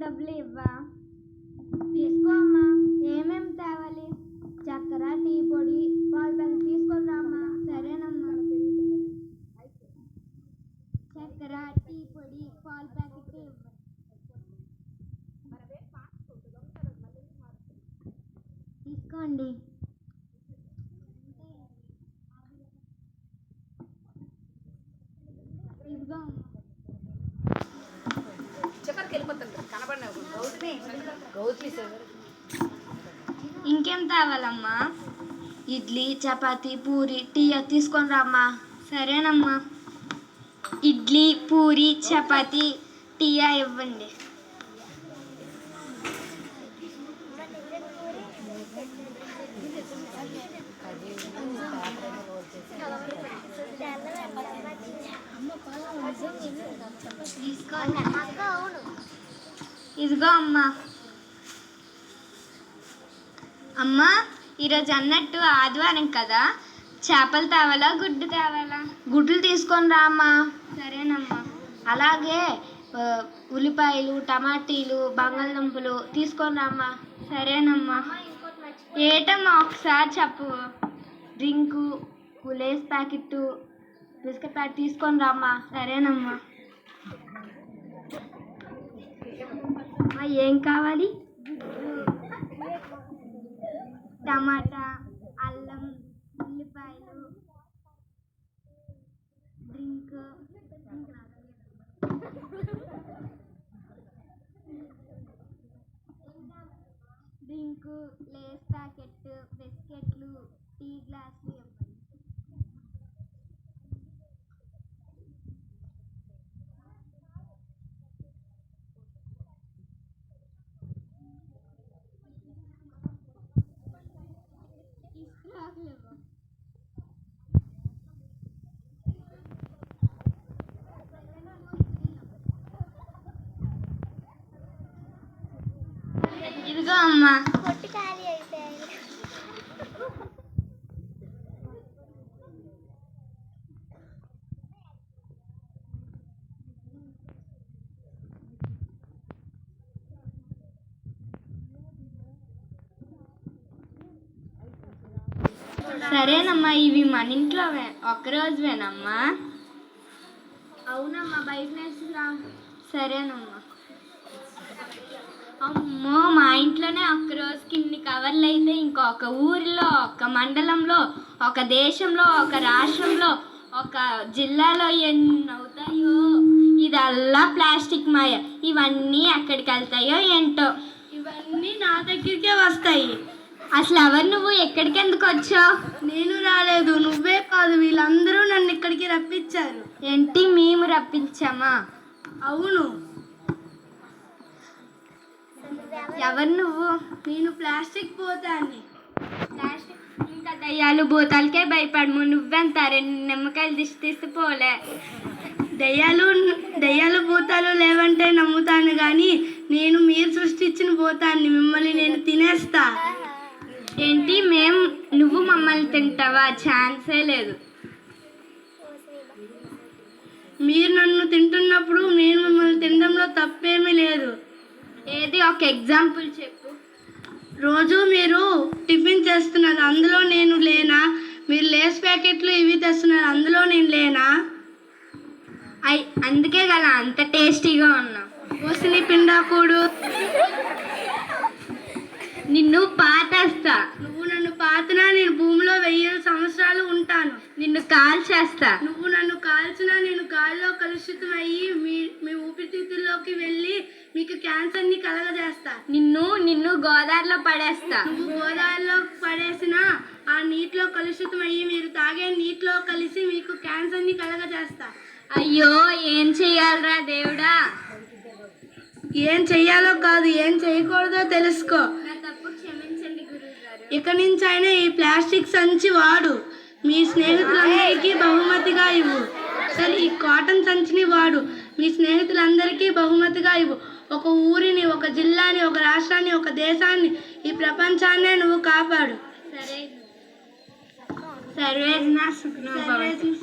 డబ్బులు ఇవ్వా? తీసుకో అమ్మా. ఏమేం తేవాలి? చక్కెర టీ పొడి పాలు ప్యాకెట్ తీసుకొని రామ్మా సరేనమ్మా. చక్కెర టీ పొడి పాలు ప్యాకెట్ ఇవ్వండి తీసుకోండి ఇదిగో అమ్మా. చివరికి వెళ్ళిపోతుంది గౌతమి. ఇంకేం తేవాలమ్మా ఇడ్లీ చపాతి పూరి టీ అది తీసుకొని రామ్మా. సరేనమ్మా. ఇడ్లీ పూరి చపాతి టీయా ఇవ్వండి. ఇదిగో అమ్మా. అమ్మా ఈరోజు అన్నట్టు ఆదివారం కదా. చేపలు తేవాలా గుడ్డు తేవాలా? గుడ్లు తీసుకొని రామ్మా సరేనమ్మా. అలాగే ఉల్లిపాయలు టమాటీలు బంగాళదుంపలు తీసుకొని రామ్మా సరేనమ్మా. ఏటమ్మా ఒకసారి చెప్పు. Drink Lays packet biscuit pack తీసుకొని రామ్మా. సరేనమ్మా. ఏం కావాలి? టమాటా అల్లం ఉల్లిపాయలు డ్రింక్ డ్రింక్ లేస్ ప్యాకెట్ బిస్కెట్లు టీ గ్లాసులు ఇవ్వండి తీసుకురాకులు ఇవ్వండి ఇదిగో అమ్మా సరేనమ్మా ఇవి మన ఇంట్లో ఒక్క రోజువేనమ్మా అవునమ్మా బయట సరేనమ్మా. అమ్మో మా ఇంట్లోనే ఒక్క రోజుకి ఇన్ని కవర్లు అయితే ఇంకొక ఊరిలో ఒక మండలంలో ఒక దేశంలో ఒక రాష్ట్రంలో ఒక జిల్లాలో ఎన్ని అవుతాయో ఇదల్లా ప్లాస్టిక్ మాయ. ఇవన్నీ ఎక్కడికి వెళ్తాయో ఏంటో? ఇవన్నీ నా దగ్గరికే వస్తాయి. అసలు ఎవరు నువ్వు? ఎక్కడికి ఎందుకు వచ్చావు? నేను రాలేదు. నువ్వే కాదు వీళ్ళందరూ నన్ను ఇక్కడికి రప్పించారు. ఏంటి మేము రప్పించామా? అవును. ఎవరు నువ్వు? నేను ప్లాస్టిక్ పోతాన్ని. ప్లాస్టిక్ ఇంకా దయ్యాలు భూతాలకే భయపడము. నువ్వెంత? రెండు నిమ్మకాయలు దిష్టి తీస్తే పోలే. దయ్యాలు దయ్యాలు భూతాలు లేవంటే నమ్ముతాను కానీ నేను మీరు సృష్టించిన భూతాన్ని మిమ్మల్ని నేను తినేస్తా. ఏంటి మేం నువ్వు మమ్మల్ని తింటావా? ఛాన్సే లేదు. మీరు నన్ను తింటున్నప్పుడు మీరు మిమ్మల్ని తినడంలో తప్పేమీ లేదు. ఏది ఒక ఎగ్జాంపుల్ చెప్పు. రోజు మీరు టిఫిన్ చేస్తున్నారు అందులో నేను లేనా? మీరు లేస్ ప్యాకెట్లు ఇవి తెస్తున్నారు అందులో నేను లేనా? అయ్ అందుకే కదా అంత టేస్టీగా ఉన్నా. కోసిని పిండాకూడు నిన్ను పాతేస్తా. నువ్వు నన్ను పాతినా నేను భూమిలో వెయ్యి సంవత్సరాలు ఉంటాను. నిన్ను కాల్చేస్తా. నువ్వు నన్ను కాల్చినా నేను గాలిలో కలుషితం అయ్యి మీ మీ ఊపిరితిత్తుల్లోకి వెళ్ళి మీకు క్యాన్సర్ని కలగజేస్తా. నిన్ను నిన్ను గోదావరిలో పడేస్తా. నువ్వు గోదావరిలో పడేసిన ఆ నీటిలో కలుషితం అయ్యి మీరు తాగే నీటిలో కలిసి మీకు క్యాన్సర్ని కలగజేస్తా. అయ్యో ఏం చెయ్యాలరా దేవుడా? ఏం చెయ్యాలో కాదు ఏం చేయకూడదో తెలుసుకో. ఇక నుంచి అయినా ఈ ప్లాస్టిక్ సంచి వాడు. మీ స్నేహితులందరికీ బహుమతిగా ఇవ్వు. సరే ఈ కాటన్ సంచిని వాడు. మీ స్నేహితులందరికీ బహుమతిగా ఇవ్వు. ఒక ఊరిని ఒక జిల్లాని ఒక రాష్ట్రాన్ని ఒక దేశాన్ని ఈ ప్రపంచాన్నే నువ్వు కాపాడు. సరే. సర్వేజన